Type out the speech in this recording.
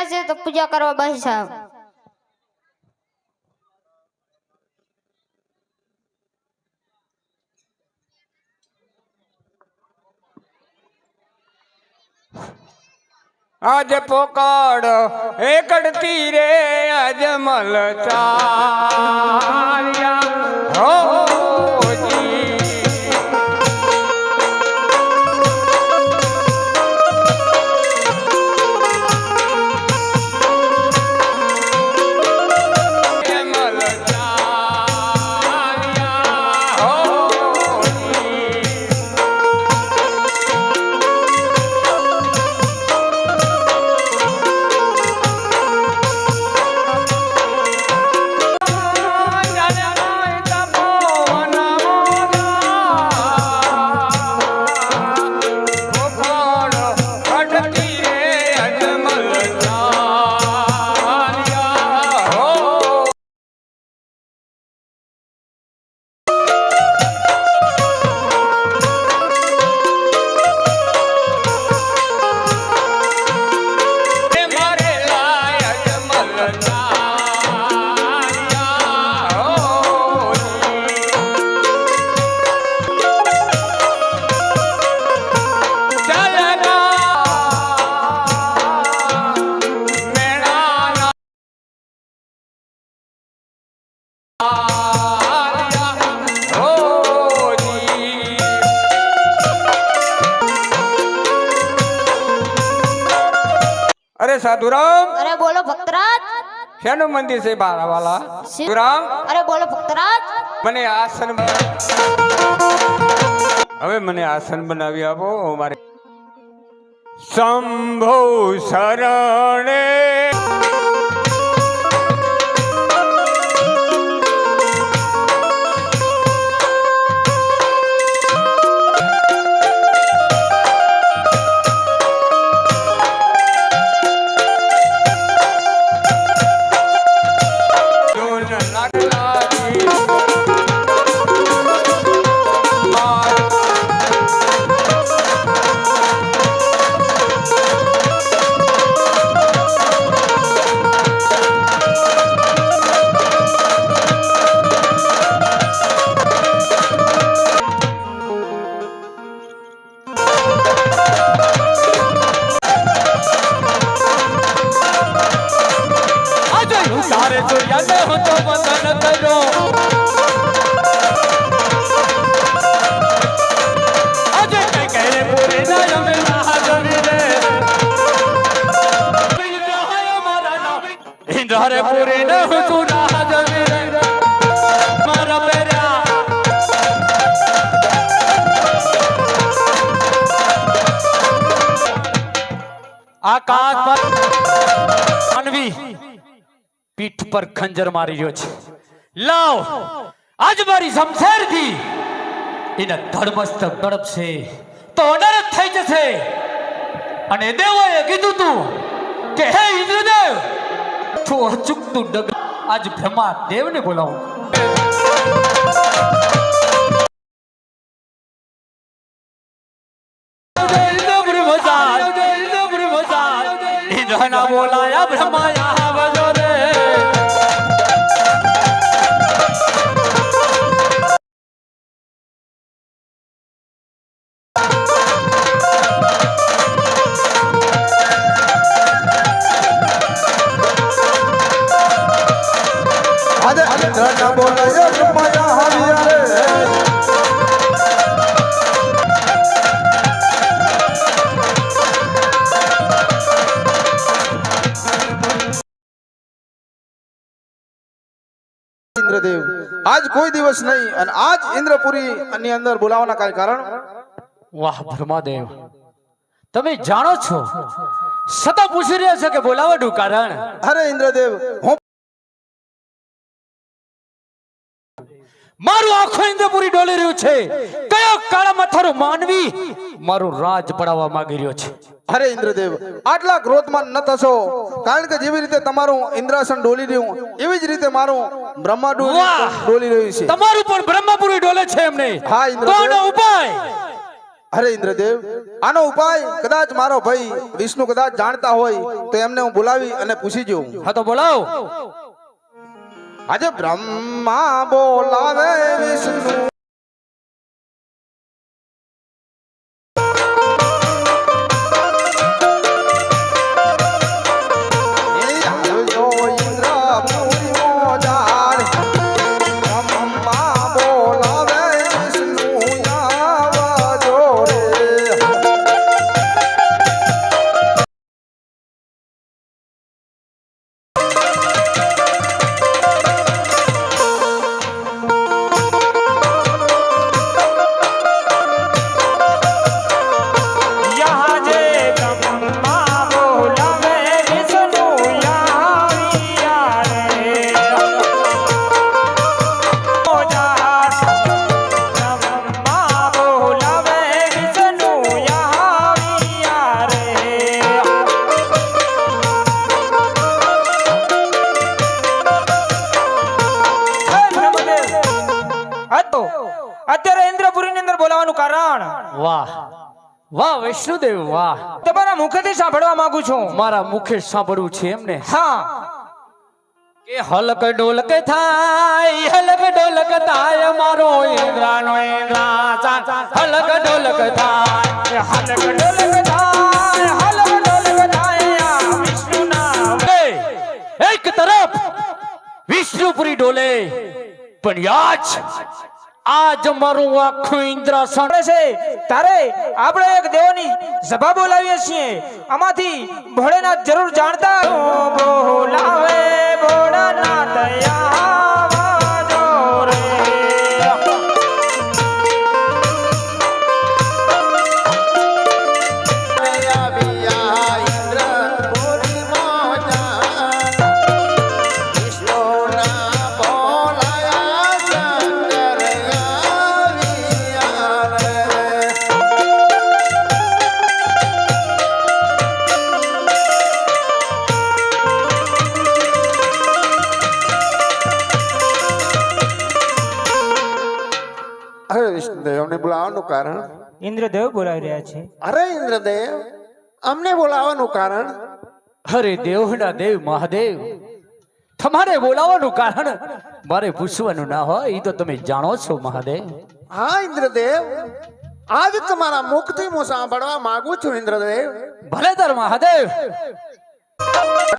બેઠા છે તો પૂજા કરવા બેસા આજ પોકડ એકડતી રે અજમલ ચાર્યા હો જી. અરે સાધુરામ. અરે બોલો ભક્તરાજ. શેનું મંદિર છે બારાવાલા? સાધુરામ. અરે બોલો ભક્તરાજ. મને આસન હવે મને આસન બનાવી આપો મારે શંભો શરણે પર ખંજર મારી રહ્યો છે. લાવ આજ મારી શમશેરથી એને ધડમસ્તક તડપશે તો અડર થઈ જશે. અને દેવોએ કીધું તું કે હે ઇન્દ્રદેવ તું અચૂકતું ડગ આજ ભ્રમા દેવને બોલાવું. બોલાયા. રે ઇન્દ્રદેવ આજ કોઈ દિવસ નહીં અને આજ ઇન્દ્રપુરી ની અંદર બોલાવવાના કઈ કારણ? વાહ બ્રહ્માદેવ. તમે જાણો છો? સતા પૂછી રહ્યા છે કે બોલાવાનું કારણ? અરે ઇન્દ્રદેવ હું મારું આખો ઇન્દ્રપુરી ડોલી રહ્યું છે. કયો કાળા માથારો માનવી મારું રાજ પડાવવા માંગી રહ્યો છે. અરે ઇન્દ્રદેવ આટલા ક્રોધમાં ન થશો. કારણ કે જેવી રીતે તમારું ઇન્દ્રાસન ડોલી રહ્યું એવી જ રીતે મારું બ્રહ્મા ડોલી રહ્યું છે. તમારું પણ બ્રહ્માપુરી ડોલે છે એમને. હા, ઇન્દ્રદેવ. ઉપાય? અરે ઇન્દ્રદેવ આનો ઉપાય કદાચ મારો ભાઈ વિષ્ણુ કદાચ જાણતા હોય તો એમને હું બોલાવી અને પૂછી જોઉં. હા તો બોલાવો. આજે બ્રહ્મા બોલાવે વિષ્ણુ. અત્યારે ઇન્દ્રપુરીની અંદર બોલાવાનું કારણ. વાહ. વાહ વિષ્ણુદેવ વાહ. તમારા મુખેથી સાંભળવા માંગુ છું. મારા મુખે સાંભળવું છે એમને? હા. કે હલક ડોલક થાય હલક ડોલક થાય મારો ઇન્દ્રાનો ઇન્દ્રા હલક ડોલક થાય હલક ડોલક થાય હલક ડોલક થાય વિષ્ણુ એ, એક તરફ વિષ્ણુપુરી ડોલે પણ યાજ આજ મારું આખું ઇન્દ્ર આપણે છે. તારે આપણે એક દેવની સભા બોલાવીએ છીએ. આમાંથી ભોળેનાથ જરૂર જાણતા. બોલાવે વિષ્ણુદેવને બોલાવવાનું કારણ? ઇન્દ્રદેવ બોલાવી રહ્યા છે. અરે ઇન્દ્રદેવ અમને બોલાવવાનું કારણ? અરે દેવના દેવ મહાદેવ તમારે બોલાવવાનું કારણ? મારે પૂછવાનું ના હોય એ તો તમે જાણો છો મહાદેવ. હા ઇન્દ્રદેવ આજ તમારા મુખથી હું સાંભળવા માંગુ છું ઇન્દ્રદેવ. ભલે તાર મહાદેવ.